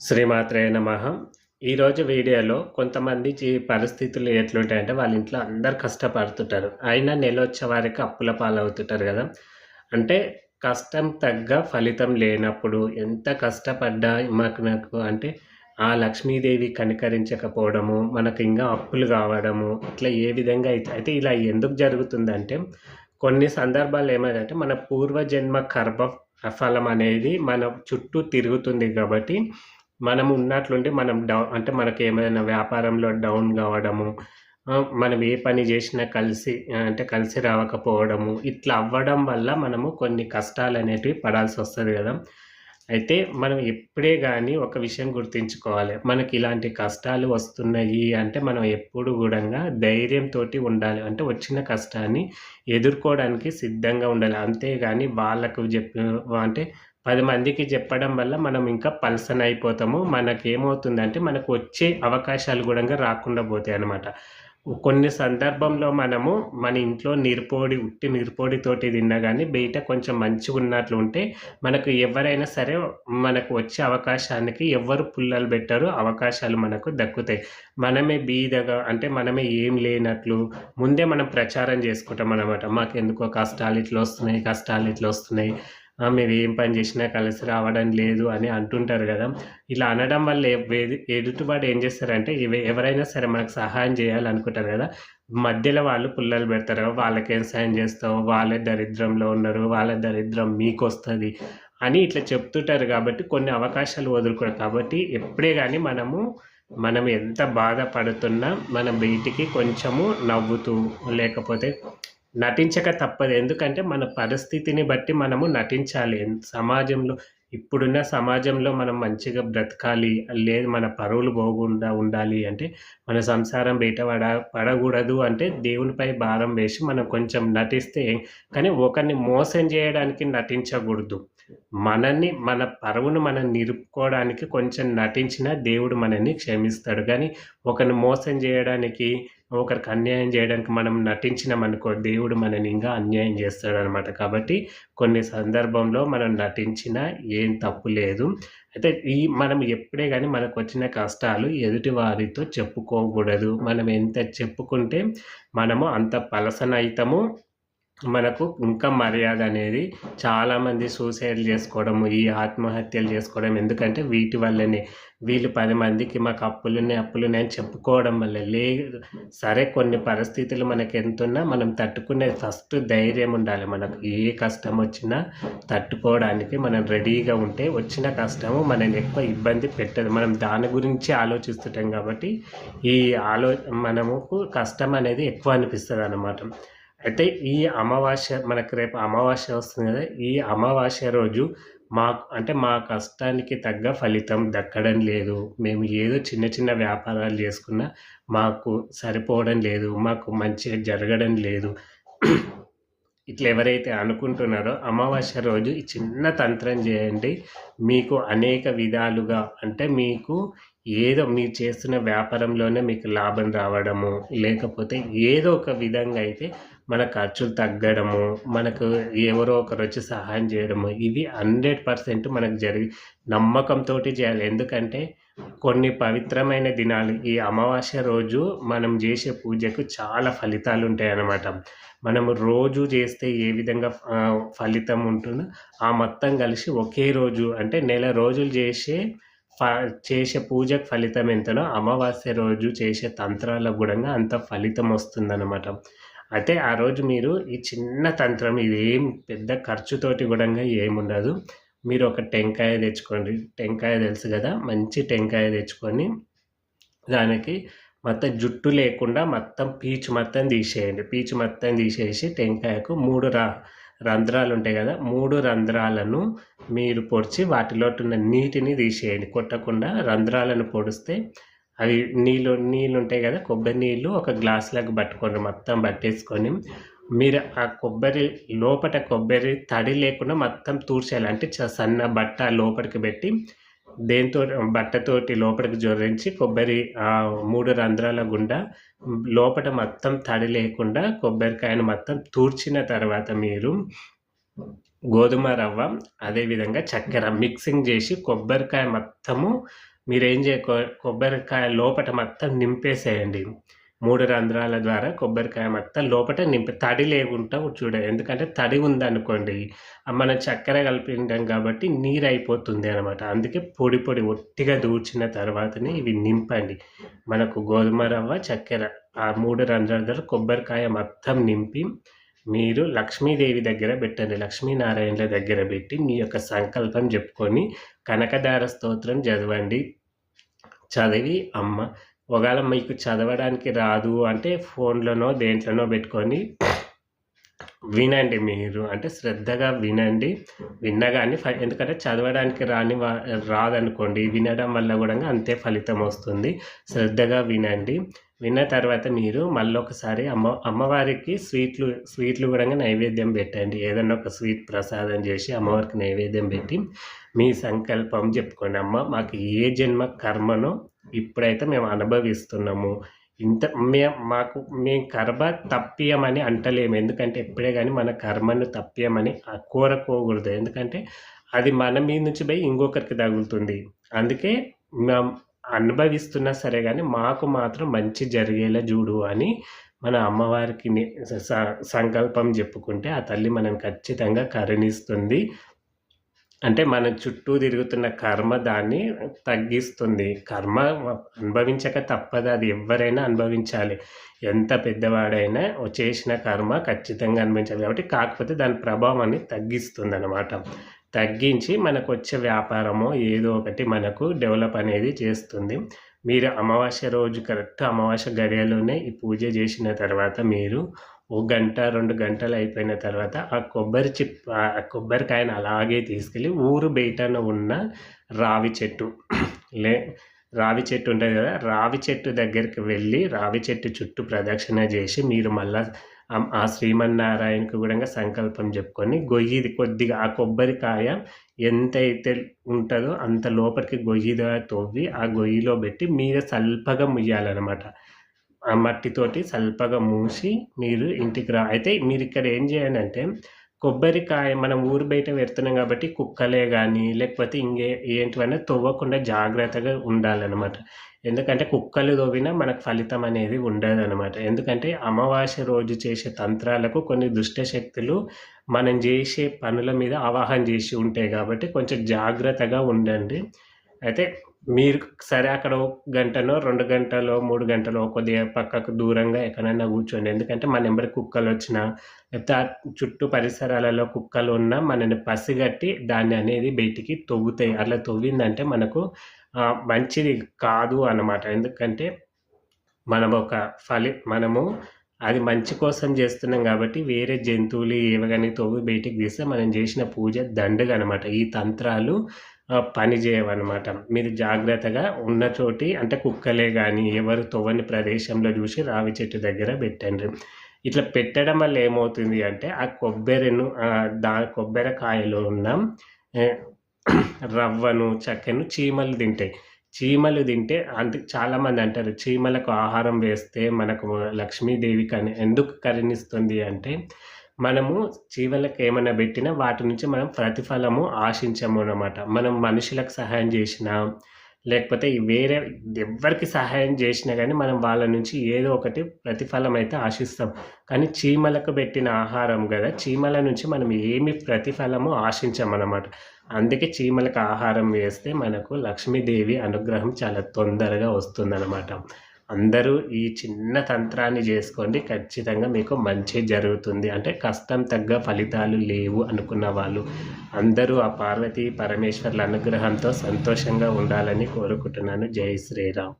శ్రీమాత్రే నమ. ఈరోజు వీడియోలో కొంతమంది పరిస్థితులు ఎట్లుంటాయంటే వాళ్ళ ఇంట్లో అందరు కష్టపడుతుంటారు. అయినా నెల వచ్చే వారికి అప్పుల పాలవుతుంటారు కదా. అంటే కష్టం తగ్గ ఫలితం లేనప్పుడు ఎంత కష్టపడ్డా మాకు నాకు అంటే ఆ లక్ష్మీదేవి కనికరించకపోవడము మనకు ఇంకా అప్పులు కావడము ఇట్లా ఏ విధంగా అయితే అయితే ఇలా ఎందుకు జరుగుతుందంటే కొన్ని సందర్భాలు ఏమైందంటే మన పూర్వజన్మ కర్మ ఫలం అనేది మన చుట్టూ తిరుగుతుంది కాబట్టి మనం ఉన్నట్లుండి మనం డౌ అంటే మనకి ఏమైనా వ్యాపారంలో డౌన్ కావడము మనం ఏ పని చేసినా కలిసి అంటే కలిసి రావకపోవడము ఇట్లా అవ్వడం వల్ల మనము కొన్ని కష్టాలు అనేటివి పడాల్సి వస్తుంది కదా. అయితే మనం ఎప్పుడే కానీ ఒక విషయం గుర్తించుకోవాలి. మనకి ఇలాంటి కష్టాలు వస్తున్నాయి అంటే మనం ఎప్పుడు కూడా ధైర్యంతో ఉండాలి. అంటే వచ్చిన కష్టాన్ని ఎదుర్కోవడానికి సిద్ధంగా ఉండాలి. అంతేగాని వాళ్ళకు చెప్పి అంటే పది మందికి చెప్పడం వల్ల మనం ఇంకా పల్సన్ అయిపోతాము. మనకేమవుతుందంటే మనకు వచ్చే అవకాశాలు కూడా రాకుండా పోతాయి అన్నమాట. కొన్ని సందర్భంలో మనము మన ఇంట్లో నిరుపోడి ఉట్టి నిరుపోడితోటి తిన్నా కానీ బయట కొంచెం మంచిగా ఉన్నట్లు ఉంటే మనకు ఎవరైనా సరే మనకు వచ్చే అవకాశానికి ఎవరు పుల్లలు పెట్టారో. అవకాశాలు మనకు దక్కుతాయి. మనమే బీదగా అంటే మనమే ఏం లేనట్లు ముందే మనం ప్రచారం చేసుకుంటాం అనమాట మాకు ఎందుకో కష్టాలు ఇట్లా వస్తున్నాయి కష్టాలు ఇట్లా వస్తున్నాయి. ఆ, ఏం పని చేసినా కలిసి రావడం లేదు అని అంటుంటారు కదా. ఇలా అనడం వల్ల ఎదుటివాడు ఏం చేస్తారంటే ఇవి- ఎవరైనా సరే మనకు సహాయం చేయాలనుకుంటారు కదా. మధ్యలో వాళ్ళు పుల్లలు పెడతారు వాళ్ళకేం సాయం చేస్తావు వాళ్ళే దరిద్రంలో ఉన్నారు వాళ్ళ దరిద్రం మీకు వస్తుంది అని ఇట్లా చెప్తుంటారు కాబట్టి కొన్ని అవకాశాలు వదులుకోరు. కాబట్టి ఎప్పుడే కానీ మనము మనం ఎంత బాధపడుతున్నా మనం బయటికి కొంచెము నవ్వుతూ లేకపోతే నటించక తప్పదు. ఎందుకంటే మన పరిస్థితిని బట్టి మనము నటించాలి. సమాజంలో ఇప్పుడున్న సమాజంలో మనం మంచిగా బ్రతకాలి. లేదు మన పరువులు పోకుండా ఉండాలి అంటే మన సంసారం బయట పడ పడకూడదు అంటే దేవునిపై భారం వేసి మనం కొంచెం నటిస్తే కానీ ఒకరిని మోసం చేయడానికి నటించకూడదు. మనల్ని మన పరువును మనం నిలుపుకోవడానికి కొంచెం నటించినా దేవుడు మనల్ని క్షమిస్తాడు. కానీ ఒకరిని మోసం చేయడానికి ఒకరికి అన్యాయం చేయడానికి మనం నటించినామనుకో దేవుడు మనని ఇంకా అన్యాయం చేస్తాడు అనమాట కాబట్టి కొన్ని సందర్భంలో మనం నటించినా ఏం తప్పు లేదు. అయితే ఈ మనం ఎప్పుడే కానీ మనకు వచ్చిన కష్టాలు ఎదుటి వారితో చెప్పుకోకూడదు. మనం ఎంత చెప్పుకుంటే మనము అంత పలసనైతము. మనకు ఇంకా మర్యాద అనేది చాలామంది సూసైడ్ చేసుకోవడము ఈ ఆత్మహత్యలు చేసుకోవడం. ఎందుకంటే వీటి వల్లనే వీళ్ళు పది మందికి మాకు అప్పులున్నాయి అప్పులున్నాయి అని చెప్పుకోవడం వల్ల లే సరే కొన్ని పరిస్థితులు మనకి ఎంతున్నా మనం తట్టుకునే ఫస్ట్ ధైర్యం ఉండాలి. మనకు ఏ కష్టం వచ్చినా తట్టుకోవడానికి మనం రెడీగా ఉంటే వచ్చిన కష్టము మనల్ని ఎక్కువ ఇబ్బంది పెట్టదు. మనం దాని గురించి ఆలోచిస్తుంటాం కాబట్టి ఈ ఆలో మనముకు కష్టం అనేది ఎక్కువ అనిపిస్తుంది అన్నమాట అయితే ఈ అమావాస్య మనకు రేపు అమావాస్య వస్తుంది కదా ఈ అమావాస్య రోజు మాకు అంటే మా కష్టానికి తగ్గ ఫలితం దక్కడం లేదు. మేము ఏదో చిన్న చిన్న వ్యాపారాలు చేసుకున్నా మాకు సరిపోవడం లేదు మాకు మంచిగా జరగడం లేదు. ఇట్లా ఎవరైతే అనుకుంటున్నారో అమావాస్య రోజు ఈ చిన్న తంత్రం చేయండి. మీకు అనేక విధాలుగా అంటే మీకు ఏదో మీరు చేస్తున్న వ్యాపారంలోనే మీకు లాభం రావడము లేకపోతే ఏదో ఒక విధంగా అయితే మన ఖర్చులు తగ్గడము మనకు ఎవరో ఒకరు వచ్చి సహాయం చేయడము ఇవి హండ్రెడ్ పర్సెంట్ మనకు జరిగి నమ్మకంతో చేయాలి. ఎందుకంటే కొన్ని పవిత్రమైన దినాలు ఈ అమావాస్య రోజు మనం చేసే పూజకు చాలా ఫలితాలు ఉంటాయి అన్నమాట మనము రోజు చేస్తే ఏ విధంగా ఫలితం ఉంటుందో ఆ మొత్తం కలిసి ఒకే రోజు అంటే నెల రోజులు చేసే ఫ చేసే పూజకు ఫలితం ఎంతనో అమావాస్య రోజు చేసే తంత్రాలకు కూడా అంత ఫలితం వస్తుందన్నమాట. అయితే ఆ రోజు మీరు ఈ చిన్న తంత్రం ఇదేం పెద్ద ఖర్చుతోటి కూడా ఏముండదు. మీరు ఒక టెంకాయ తెచ్చుకోండి. టెంకాయ తెలుసు కదా మంచి టెంకాయ తెచ్చుకొని దానికి మొత్తం జుట్టు లేకుండా మొత్తం పీచు మొత్తం తీసేయండి. పీచు మొత్తం తీసేసి టెంకాయకు మూడు రా రంధ్రాలు ఉంటాయి కదా మూడు రంధ్రాలను మీరు పొడిచి వాటిలో ఉన్న నీటిని తీసేయండి. కొట్టకుండా రంధ్రాలను పొడిస్తే అవి నీళ్ళు నీళ్ళు ఉంటాయి కదా కొబ్బరి నీళ్ళు ఒక గ్లాసులకు పట్టుకోండి మొత్తం పట్టేసుకొని మీరు ఆ కొబ్బరి లోపట కొబ్బరి తడి లేకుండా మొత్తం తూర్చేయాలి. అంటే చ- సన్న బట్ట లోపలికి పెట్టి దేంతో బట్టతోటి లోపలికి జొరించి కొబ్బరి ఆ మూడు రంధ్రాల గుండా లోపల మొత్తం తడి లేకుండా కొబ్బరికాయను మొత్తం తూర్చిన తర్వాత మీరు గోధుమ రవ్వ అదేవిధంగా చక్కెర మిక్సింగ్ చేసి కొబ్బరికాయ మొత్తము మీరేం చేయ కొబ్బరికాయ లోపట మొత్తం నింపేసేయండి. మూడు రంధ్రాల ద్వారా కొబ్బరికాయ మొత్తం లోపట నింపి తడి లేకుండా చూడ ఎందుకంటే తడి ఉందనుకోండి మనం చక్కెర కలిపింటాం కాబట్టి నీరు అయిపోతుంది అనమాట అందుకే పొడి పొడి ఒట్టిగా దూర్చిన తర్వాతనే ఇవి నింపండి. మనకు గోధుమ రవ్వ చక్కెర ఆ మూడు రంధ్రాల ద్వారా కొబ్బరికాయ మొత్తం నింపి మీరు లక్ష్మీదేవి దగ్గర పెట్టండి. లక్ష్మీనారాయణుల దగ్గర పెట్టి మీ యొక్క సంకల్పం చెప్పుకొని కనకదార స్తోత్రం చదవండి. చదివి అమ్మ. ఒకవేళ మీకు చదవడానికి రాదు అంటే ఫోన్లోనో దేంట్లోనో పెట్టుకొని వినండి మీరు. అంటే శ్రద్ధగా వినండి. విన్నగాని ఎందుకంటే చదవడానికి రాని రాదనుకోండి. వినడం వల్ల కూడా అంతే ఫలితం వస్తుంది. శ్రద్ధగా వినండి. విన్న తర్వాత మీరు మళ్ళీ ఒకసారి అమ్మ అమ్మవారికి స్వీట్లు స్వీట్లు కూడా నైవేద్యం పెట్టండి. ఏదన్నా ఒక స్వీట్ ప్రసాదం చేసి అమ్మవారికి నైవేద్యం పెట్టి మీ సంకల్పం చెప్పుకోండి. అమ్మ మాకు ఏ జన్మ కర్మనో ఇప్పుడైతే మేము అనుభవిస్తున్నాము. ఇంత మే మాకు మేము కర్మ తప్పియమని అంటలేము. ఎందుకంటే ఎప్పుడే కానీ మన కర్మను తప్పియమని కోరకోకూడదు. ఎందుకంటే అది మన మీద నుంచి పోయి ఇంకొకరికి తగులుతుంది. అందుకే మేము అనుభవిస్తున్నా సరే కానీ మాకు మాత్రం మంచి జరిగేలా చూడు అని మన అమ్మవారికి సంకల్పం చెప్పుకుంటే ఆ తల్లి మనం ఖచ్చితంగా కరుణిస్తుంది. అంటే మన చుట్టూ తిరుగుతున్న కర్మ దాన్ని తగ్గిస్తుంది. కర్మ అనుభవించక తప్పదు. అది ఎవరైనా అనుభవించాలి. ఎంత పెద్దవాడైనా చేసిన కర్మ ఖచ్చితంగా అనుభవించాలి కాబట్టి కాకపోతే దాని ప్రభావాన్ని తగ్గిస్తుంది అనమాట తగ్గించి మనకు వచ్చే వ్యాపారమో ఏదో ఒకటి మనకు డెవలప్ అనేది చేస్తుంది. మీరు అమావాస్య రోజు కరెక్ట్ అమావాస్య గడియలోనే ఈ పూజ చేసిన తర్వాత మీరు ఒక గంట రెండు గంటలు అయిపోయిన తర్వాత ఆ కొబ్బరి చిప్ ఆ కొబ్బరికాయను అలాగే తీసుకెళ్ళి ఊరు బయటన ఉన్న రావి చెట్టు. లే రావి చెట్టు ఉంటుంది కదా రావి చెట్టు దగ్గరికి వెళ్ళి రావి చెట్టు చుట్టూ ప్రదక్షిణ చేసి మీరు మళ్ళా ఆ శ్రీమన్నారాయణకు కూడా సంకల్పం చెప్పుకొని గొయ్యిది కొద్దిగా ఆ కొబ్బరికాయ ఎంత అయితే ఉంటుందో అంత లోపలికి గొయ్యిగా తవ్వి ఆ గొయ్యిలో పెట్టి మీద సల్పగా ముయ్యాలన్నమాట. ఆ మట్టితోటి సల్పగా మూసి మీరు ఇంటికి రా అయితే మీరు ఇక్కడ ఏం చేయండి అంటే కొబ్బరికాయ మనం ఊరు బయట పెడుతున్నాం కాబట్టి కుక్కలే కానీ లేకపోతే ఇంకే ఏంటివన్నా తవ్వకుండా జాగ్రత్తగా ఉండాలన్నమాట. ఎందుకంటే కుక్కలు తవ్వినా మనకు ఫలితం అనేది ఉండదు అనమాట ఎందుకంటే అమావాస్య రోజు చేసే తంత్రాలకు కొన్ని దుష్టశక్తులు మనం చేసే పనుల మీద ఆవాహన చేసి ఉంటాయి కాబట్టి కొంచెం జాగ్రత్తగా ఉండండి. అయితే మీరు సరే అక్కడ ఒక గంటనో రెండు గంటలో మూడు గంటలో కొద్దిగా పక్కకు దూరంగా ఎక్కడైనా కూర్చోండి. ఎందుకంటే మన నెంబర్ కుక్కలు వచ్చినా లేకపోతే ఆ చుట్టూ పరిసరాలలో కుక్కలు ఉన్నా మనని పసిగట్టి దాన్ని అనేది బయటికి తవ్వుతాయి. అట్లా తవ్విందంటే మనకు మంచిది కాదు అన్నమాట. ఎందుకంటే మనం ఒక ఫలి మనము అది మంచి కోసం చేస్తున్నాం కాబట్టి వేరే జంతువులు ఏవి కానీ తవ్వి బయటికి తీస్తే మనం చేసిన పూజ దండగా అనమాట ఈ తంత్రాలు పని చేయవన్నమాట. మీరు జాగ్రత్తగా ఉన్న చోటి అంటే కుక్కలే కానీ ఎవరు తోవని ప్రదేశంలో చూసి రావి చెట్టు దగ్గర పెట్టండి. ఇట్లా పెట్టడం వల్ల ఏమవుతుంది అంటే ఆ కొబ్బరిను దా కొబ్బరికాయలో ఉన్న రవ్వను చక్కెను చీమలు తింటాయి. చీమలు తింటే అంటే చాలామంది అంటారు చీమలకు ఆహారం వేస్తే మనకు లక్ష్మీదేవి కని ఎందుకు కరుణిస్తుంది అంటే మనము జీవులకు ఏమైనా పెట్టినా వాటి నుంచి మనం ప్రతిఫలము ఆశించము అనమాట మనం మనుషులకు సహాయం చేసినా లేకపోతే వేరే ఎవరికి సహాయం చేసినా కానీ మనం వాళ్ళ నుంచి ఏదో ఒకటి ప్రతిఫలం అయితే ఆశిస్తాం. కానీ చీమలకు పెట్టిన ఆహారం కదా చీమల నుంచి మనం ఏమి ప్రతిఫలము ఆశించమన్నమాట అందుకే చీమలకు ఆహారం వేస్తే మనకు లక్ష్మీదేవి అనుగ్రహం చాలా తొందరగా వస్తుందన్నమాట. అందరూ ఈ చిన్న తంత్రాన్ని చేసుకోండి. ఖచ్చితంగా మీకు మంచి జరుగుతుంది. అంటే కష్టం తగ్గ ఫలితాలు లేవు అనుకున్న వాళ్ళు అందరూ ఆ పార్వతీ పరమేశ్వర్ల అనుగ్రహంతో సంతోషంగా ఉండాలని కోరుకుంటున్నాను. జై శ్రీరామ్.